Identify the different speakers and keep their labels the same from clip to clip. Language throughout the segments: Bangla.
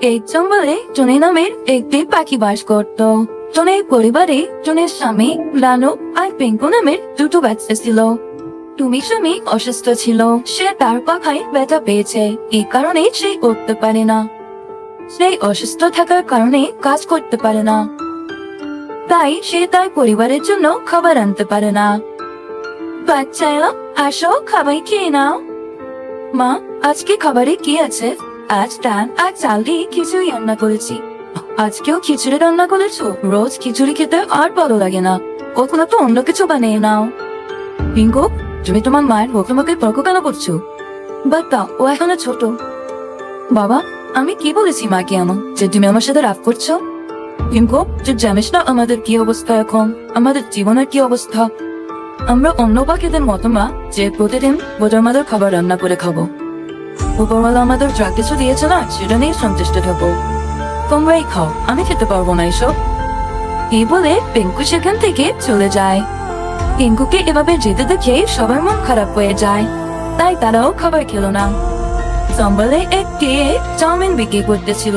Speaker 1: এই জঙ্গলে টনি নামের একটি পাখি বাস করত। টনের পরিবারে টনের স্বামী, রানু আর পিঙ্কু নামের দুটো বাচ্চা ছিল। টুমি স্বামী অসুস্থ ছিল। সে তার পাখায় ব্যথা পেয়েছে। এই কারণে সে উঠতে পারে না। সে অসুস্থ থাকার কারণে কাজ করতে পারে না। তাই সে তার পরিবারের জন্য খাবার আনতে পারে না। বাচ্চারা, আসো, খাবার খেয়ে নাও। মা, আজকে খাবারে কি আছে? আজ ডাল আর চাল দিয়ে খিচুড়ি রান্না করেছি। আজকেও খিচুড়ি রান্না করেছ? রোজ খিচুড়ি খেতে আর ভালো লাগে না। কখনো তো অন্য কিছু বানিয়ে নাও। পিঙ্কু তুমি তোমার মায়ের হুকুমকে তর্ক কেন করছ? বাবা ও এখনও ছোট। বাবা, আমি কি বলেছি মাকে এমন যে তুমি আমার সাথে রাগ করছ? পিঙ্কু তুই জানিস না আমাদের কি অবস্থা এখন? আমাদের জীবনের কি অবস্থা? আমরা অন্য পাখিদের মতো মা যে প্রতিদিন বোঝার মাদের খাবার রান্না করে খাব। উপরওয়ালা আমাদের যা কিছু দিয়েছে না, সেটা নিয়ে সন্তুষ্ট থাকব তোমরাই খাও, আমি খেতে পারব না এসব। এই বলে পিঙ্কু সেখান থেকে চলে যায়। পিঙ্কুকে এভাবে যেতে দেখে সবার মন খারাপ হয়ে যায়। তাই তারাও খাবার খেলো না। সম্বলে একটি চাউমিন বিক্রি করতেছিল।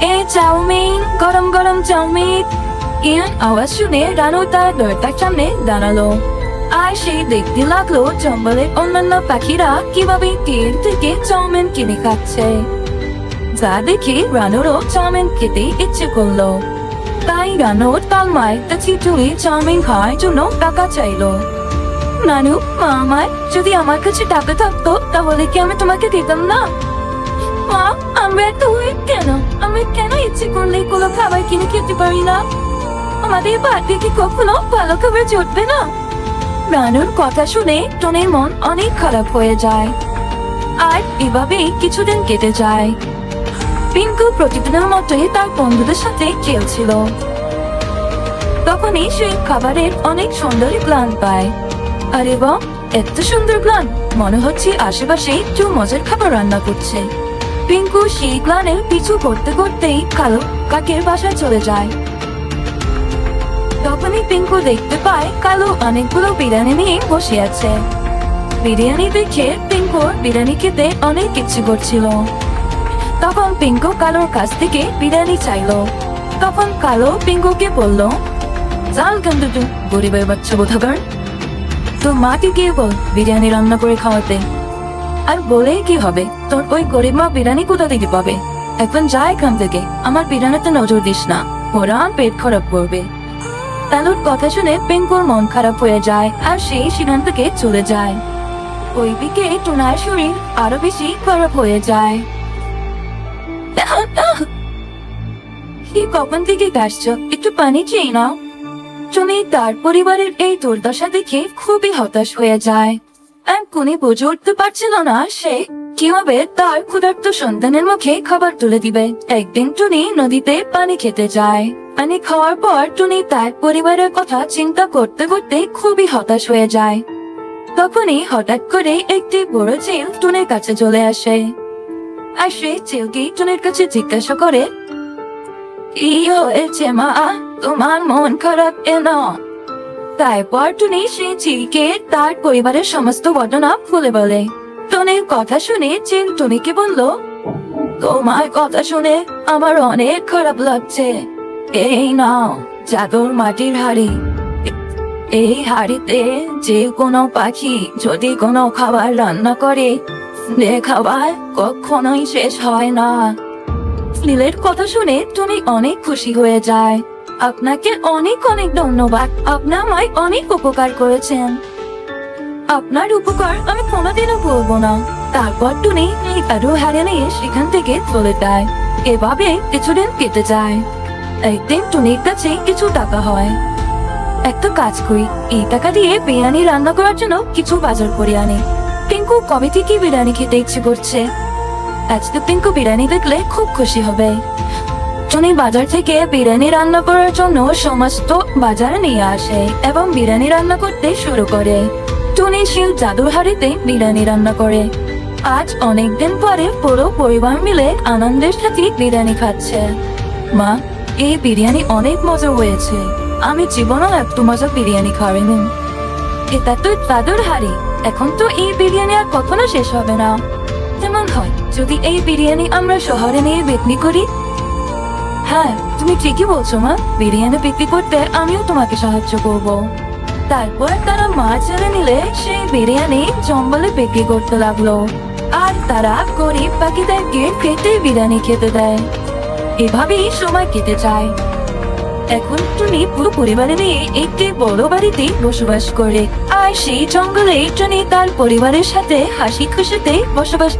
Speaker 1: এ চাউমিন, গরম গরম চাউমিন। ইয়ান আওয়াজ শুনে রানু তার দরজার সামনে দাঁড়াল। আর সে দেখতে লাগল জঙ্গলের অন্যান্য পাখিরা কীভাবে তীর থেকে চাউমিন কিনে খাচ্ছে। যা দেখে রানুরও চাউমিন খেতে ইচ্ছে করল। তাই রানু তালমায় মায়ের কাছে চাউমিন খাওয়ার জন্য টাকা চাইলো। নানু মা আমার যদি আমার কাছে টাকা থাকতো, তাহলে কি আমি তোমাকে দিতাম না? মা, আমরা এত কেন? আমি কেন ইচ্ছে করলে কোনো খাবার কিনে খেতে পারি না? আমাদের বাড়িতে কি কখনো ভালো খাবার জুটবে না? রানুর কথা শুনে টনের মন অনেক খারাপ হয়ে যায়। আর এভাবেই কিছুদিন কেটে যায়। পিঙ্কু প্রতিদিনের মতোই তার বন্ধুদের সাথে খেলছিল। তখনই সে খাবারের অনেক সুন্দর গ্লান পায়। আরে বাহ এত সুন্দর গ্লান, মনে হচ্ছে আশেপাশে কেউ মজার খাবার রান্না করছে। পিঙ্কু সেই গ্লানের পিছু করতে করতেই কালো কাকের বাসায় চলে যায়। তখনই পিঙ্কু দেখতে পায় কালো অনেকগুলো বিরিয়ানি নিয়ে বসে আছে। বিরিয়ানি দেখে পিঙ্কুর বিরিয়ানি খেতে অনেক ইচ্ছে করছিল। তখন পিঙ্কু কালোর কাছ থেকে বিরিয়ানি চাইলো। তখন কালো পিঙ্কুকে বলল, জাল কিন্তু তুই গরিবের বাচ্চা বোধাগার তো মাকে গিয়ে বল বিরিয়ানি রান্না করে খাওয়াতে। আর বলে কি হবে? তোর ওই গরিব মা বিরিয়ানি কোথা থেকে পাবে? এখন যা এখান থেকে। আমার বিরিয়ানিতে নজর দিস না। ওরা পেট খারাপ করবে। তালুর কথা শুনে পিঙ্কুর মন খারাপ হয়ে যায় আর সেই সেখান চলে যায়। ওই দিকে টুনার শরীর আরও বেশি খারাপ হয়ে যায়। কি কখন থেকে কাশছো একটু পানি খেয়ে নাও। টুনি তার পরিবারের এই দুর্দশা দেখে খুবই হতাশ হয়ে যায়। আর কোনে বুঝে উঠতে পারছিল না সে কীভাবে তার ক্ষুধার্ত সন্তানের মুখে খাবার তুলে দিবে। একদিন টুনি নদীতে পানি খেতে যায়। পানি খাওয়ার পর টুনি তার পরিবারের কথা চিন্তা করতে করতে খুবই হতাশ হয়ে যায়। তখনই হঠাৎ করে একটি বড় চিল টুনের কাছে চলে আসে। আর সে চিলকে টুনের কাছে জিজ্ঞাসা করে, কি হয়েছে মা? তোমার মন খারাপ কেন? তারপর টুনি সে চিলকে তার পরিবারের সমস্ত ঘটনা খুলে বলে। টুনির কথা শুনে চিল টুনিকে বলল, তোমার কথা শুনে আমার অনেক খারাপ লাগছে। এই নাও, জাদুর মাটির হাড়ি। এই হাড়িতে যে কোনো পাখি যদি কোনো খাবার রান্না করে, সে খাবার কখনোই শেষ হয় না। নীলের কথা শুনে টুনি অনেক খুশি হয়ে যায়। আপনাকে অনেক অনেক ধন্যবাদ। আপনার আমায় অনেক উপকার করেছেন। আপনার উপকার আমি কোনোদিনও ভুলবো না। তারপর টুনি এই আরও হারিয়ে নিয়ে সেখান থেকে চলে যায়। এভাবে কিছুদিন কেটে যায়। একদিন টুনির কাছে কিছু টাকা হয়। একটা কাজ করি, এই টাকা দিয়ে বিরিয়ানি রান্না করার জন্য কিছু বাজার করে আনি। টিঙ্কু কবে থেকে বিরিয়ানি খেতে ইচ্ছে করছে? আজকে পিঙ্কু বিরিয়ানি দেখলে খুব খুশি হবে। টুনি বাজার থেকে বিরিয়ানি রান্না করার জন্য সমস্ত বাজার নিয়ে আসে এবং বিরিয়ানি রান্না করতে শুরু করে। টুনি শিল জাদুর হাড়িতে বিরিয়ানি রান্না করে। আজ অনেকদিন পরে পুরো পরিবার মিলে আনন্দের সাথে বিরিয়ানি খাচ্ছে। মা এই বিরিয়ানি অনেক মজা হয়েছে। আমি জীবনেও এত মজা বিরিয়ানি খাওয়াইনি এটা তো জাদুর হাড়ি। এখন তো এই বিরিয়ানি আর কখনো শেষ হবে না। যেমন হয়, যদি এই বিরিয়ানি আমরা শহরে নিয়ে বিক্রি করি। হ্যাঁ তুমি ঠিকই বলছো মা। বিরিয়ানি বিক্রি করতে আমিও তোমাকে সাহায্য করব। তারপর তারা মাছ এনে নিলে সেই বিরিয়ানি জঙ্গলে বিক্রি করতে লাগল। আর তারা গরিব পাখিদেরকে কেটে বিরিয়ানি খেতে দেয়। এভাবেই সময় কেটে যায়। এখন টুনি পুরো পরিবারে নিয়ে একটি বড় বাড়িতে বসবাস করে। আর সেই জঙ্গলে টুনি তার পরিবারের সাথে হাসি খুশিতে বসবাস